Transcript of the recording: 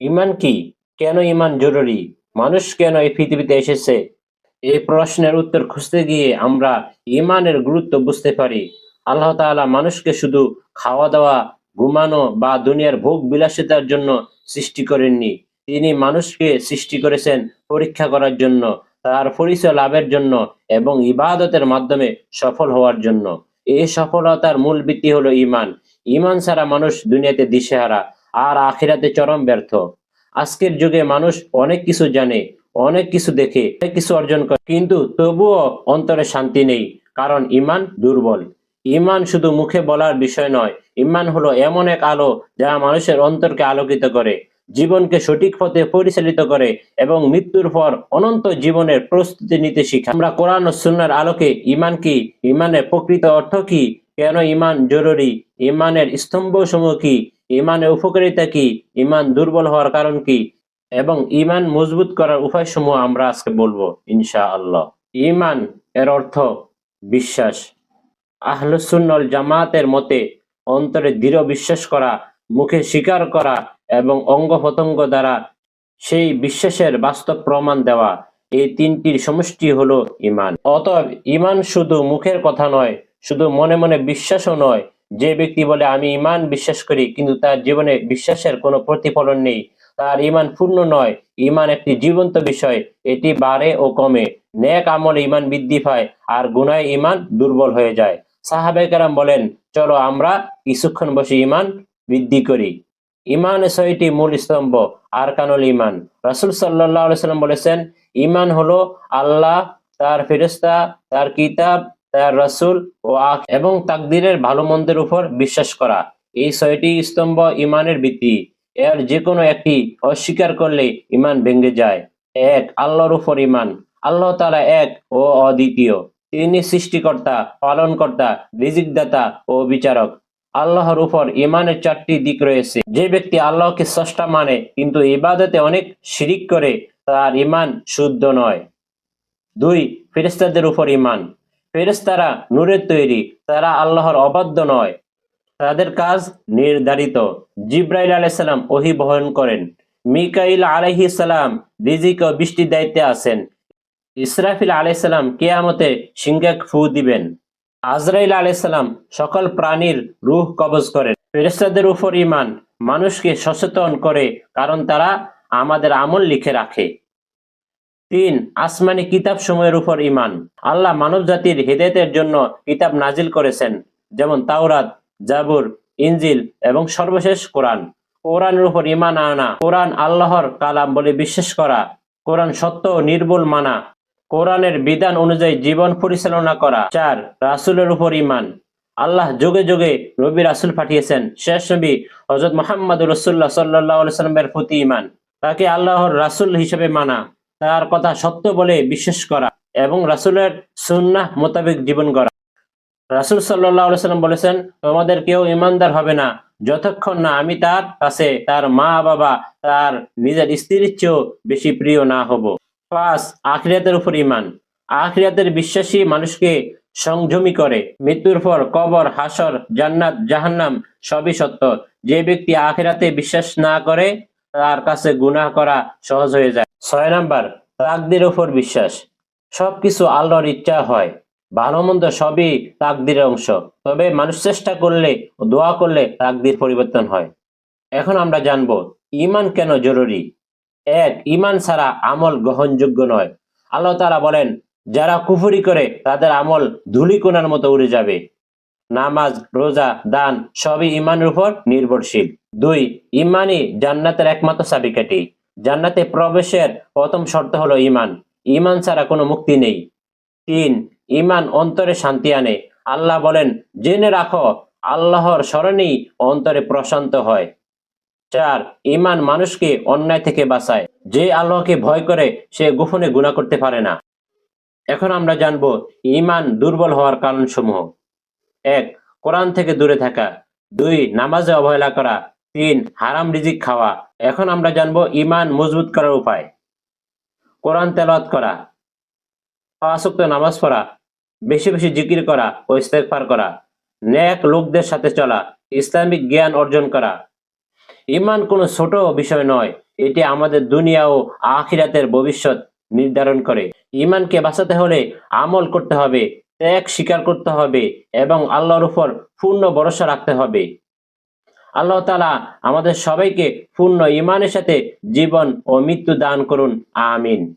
ইমান কি? কেন ইমান জরুরি? মানুষ কেন এই পৃথিবীতে এসেছে? এই প্রশ্নের উত্তর খুঁজতে গিয়ে আমরা ইমানের গুরুত্ব বুঝতে পারি। আল্লাহ তাআলা মানুষকে শুধু খাওয়া দাওয়া, ঘুমানো বা দুনিয়ার ভোগ বিলাসিতার জন্য সৃষ্টি করেননি। তিনি মানুষকে সৃষ্টি করেছেন পরীক্ষা করার জন্য, তার পরিচয় লাভের জন্য এবং ইবাদতের মাধ্যমে সফল হওয়ার জন্য। এই সফলতার মূল ভিত্তি হলো ইমান। ইমান ছাড়া মানুষ দুনিয়াতে দিশেহারা। আর আখিরাতে চরম ব্যর্থ। আজকের যুগে মানুষ অনেক কিছু জানে, অনেক কিছু দেখে, অনেক কিছু অর্জন করে, কিন্তু তবুও অন্তরে শান্তি নেই, কারণ ইমান দুর্বল। ইমান শুধু মুখে বলার বিষয় নয় ইমান হলো এমন এক আলো যা মানুষের অন্তরকে আলোকিত করে, জীবনকে সঠিক পথে পরিচালিত করে এবং মৃত্যুর পর অনন্ত জীবনের প্রস্তুতি নিতে শিখে। আমরা কোরআন ও সুন্নার আলোকে ইমান কি ইমানের প্রকৃত অর্থ কি, কেন ইমান জরুরি ইমানের স্তম্ভ সমূহ কি ইমানের উপকারিতা কি? ইমান দুর্বল হওয়ার কারণ কি? এবং ইমান মজবুত করার উপায় সমূহ আমরা আজকে বলব ইনশা আল্লাহ ইমান এর অর্থ বিশ্বাস। আহলুসুন্নল জামাতের মতে অন্তরে দৃঢ় বিশ্বাস করা, মুখে স্বীকার করা এবং অঙ্গ প্রত্যঙ্গ দ্বারা সেই বিশ্বাসের বাস্তব প্রমাণ দেওয়া, এই তিনটির সমষ্টি হলো ইমান। অতএব ইমান শুধু মুখের কথা নয়, শুধু মনে মনে বিশ্বাসও নয় যে ব্যক্তি বলে, আমি ইমান বিশ্বাস করি, কিন্তু তার জীবনে বিশ্বাসের কোনো প্রতিফলন নেই। তার ইমান পূর্ণ নয়। ইমান একটি জীবন্ত বিষয়। এটি বাড়ে ও কমে। নেক আমলে ইমান বৃদ্ধি পায়, আর গুনায় ইমান দুর্বল হয়ে যায়। সাহাবেকেরাম বলেন, চলো আমরা কিছুক্ষণ বসে ইমান বৃদ্ধি করি। ইমান ছয়টি মূল স্তম্ভ আর কানুল ইমান রাসুল সাল্লাহ সাল্লাম বলেছেন ইমান হলো আল্লাহ, তার ফেরেস্তা তার কিতাব তার রাসূল ও আখ এবং তাকদিরের ভালো মন্দের উপর বিশ্বাস করা। এই ছয়টি স্তম্ভ ইমানের ভিত্তি। এর যে কোনো একটি অস্বীকার করলে ইমান ভেঙে যায়। এক, আল্লাহর উপর ইমান আল্লাহ তারা এক ও অদ্বিতীয়। তিনি সৃষ্টিকর্তা, পালনকর্তা, রিজিকদাতা ও বিচারক। আল্লাহর উপর ইমানের চারটি দিক রয়েছে। যে ব্যক্তি আল্লাহকে স্রষ্টা মানে কিন্তু ইবাদতে অনেক শিরিক করে, তার ইমান শুদ্ধ নয়। দুই ফেরেস্তাদের উপর ইমান ফেরেস্তারা নূরের তৈরি, তারা আল্লাহর অবাধ্য নয়। তাদের কাজ নির্ধারিত। জিব্রাইল আলাইসাল্লাম ওহি বহন করেন। মিকাইল আলাইহি সালাম রিজিক ও বৃষ্টির দায়িত্বে আছেন। ইসরাফিল আলাইসাল্লাম কেয়ামতে সিংহাক ফু দিবেন। আজরাইল আলাইসাল্লাম সকল প্রাণীর রূহ কবজ করেন। ফেরেস্তাদের উপর ইমান মানুষকে সচেতন করে, কারণ তারা আমাদের আমল লিখে রাখে। তিন, আসমানি কিতাব সময়ের উপর ইমান আল্লাহ মানব জাতির হৃদয়তের জন্য কিতাব নাজিল করেছেন, যেমন তাওরাত, জাবুর, ইনজিল এবং সর্বশেষ কোরআন। কোরআনের উপর ইমান আনা, কোরআন আল্লাহর কালাম বলে বিশ্বাস করা, কোরআন সত্য ও নির্ভুল মানা, কোরআনের বিধান অনুযায়ী জীবন পরিচালনা করা। চার, রাসুলের উপর ইমান আল্লাহ যুগে যুগে নবী রাসুল পাঠিয়েছেন, শেষ নবী হজরত মোহাম্মদ রসুল্লাহ সাল্লাহ সাল্লামের প্রতি ইমান তাকে আল্লাহর রাসুল হিসেবে মানা। তার কথা সত্য বলে বিশ্বাস করা এবং রাসুলের সুন্নাহ মোতাবেক জীবন করা রাসুল সাল্লাম বলেছেন, তোমাদের কেউ ইমানদার হবে না। যতক্ষণ না আমি তার কাছে তার মা, বাবা, তার নিজের স্ত্রীর চেয়েও বেশি প্রিয় না হব। পাঁচ আখিরাতের উপর ইমান আখিরাতের বিশ্বাসী মানুষকে সংযমী করে। মৃত্যুর পর কবর, হাসর, জান্নাত, জাহান্নাম সবই সত্য। যে ব্যক্তি আখিরাতে বিশ্বাস না করে, তার কাছে গুনাহ করা সহজ হয়ে যায়। ছয় নাম্বার তাকদির উপর বিশ্বাস। সবকিছু আল্লাহর ইচ্ছা হয়। ভালো মন্দ সবই তাকদিরের অংশ। তবে মানুষ চেষ্টা করলে দোয়া করলে তাকদির পরিবর্তন হয়। এখন আমরা জানব ইমান কেন জরুরি? এক ইমান ছাড়া আমল গ্রহণযোগ্য নয়। আল্লাহ তারা বলেন, যারা কুফুরি করে তাদের আমল ধুলিকোনার মতো উড়ে যাবে। নামাজ, রোজা, দান সবই ইমানের উপর নির্ভরশীল। দুই ইমানই জান্নাতের একমাত্র চাবিকাঠি। জান্নাতে প্রবেশের প্রথম শর্ত হলো ইমান ইমান ছাড়া কোনো মুক্তি নেই। তিন ইমান অন্তরে শান্তি আনে। আল্লাহ বলেন, জেনে রাখো, আল্লাহর স্মরণেই অন্তরে প্রশান্ত হয়। চার ইমান মানুষকে অন্যায় থেকে বাঁচায়। যে আল্লাহকে ভয় করে, সে গোপনে গুণা করতে পারে না। এখন আমরা জানব ইমান দুর্বল হওয়ার কারণসমূহ। এক, কোরআন থেকে দূরে থাকা। দুই, নামাজে অবহেলা করা। তিন, হারাম রিজিক খাওয়া। এখন আমরা জানব ইমান মজবুত করার উপায়। কোরআন তেলাত করা আসক্ত নামাজ পড়া, বেশি বেশি জিকির করা ও ইস্তেকফার করা ন্যাক লোকদের সাথে চলা, ইসলামিক জ্ঞান অর্জন করা। ইমান কোনো ছোট বিষয় নয়, এটি আমাদের দুনিয়া ও আখিরাতের ভবিষ্যৎ নির্ধারণ করে। ইমানকে বাঁচাতে হলে আমল করতে হবে, ত্যাগ স্বীকার করতে হবে এবং আল্লাহর উপর পূর্ণ ভরসা রাখতে হবে। আল্লাহ তালা আমাদের সবাইকে পূর্ণ ইমানের সাথে জীবন ও মৃত্যু দান করুন। আমিন।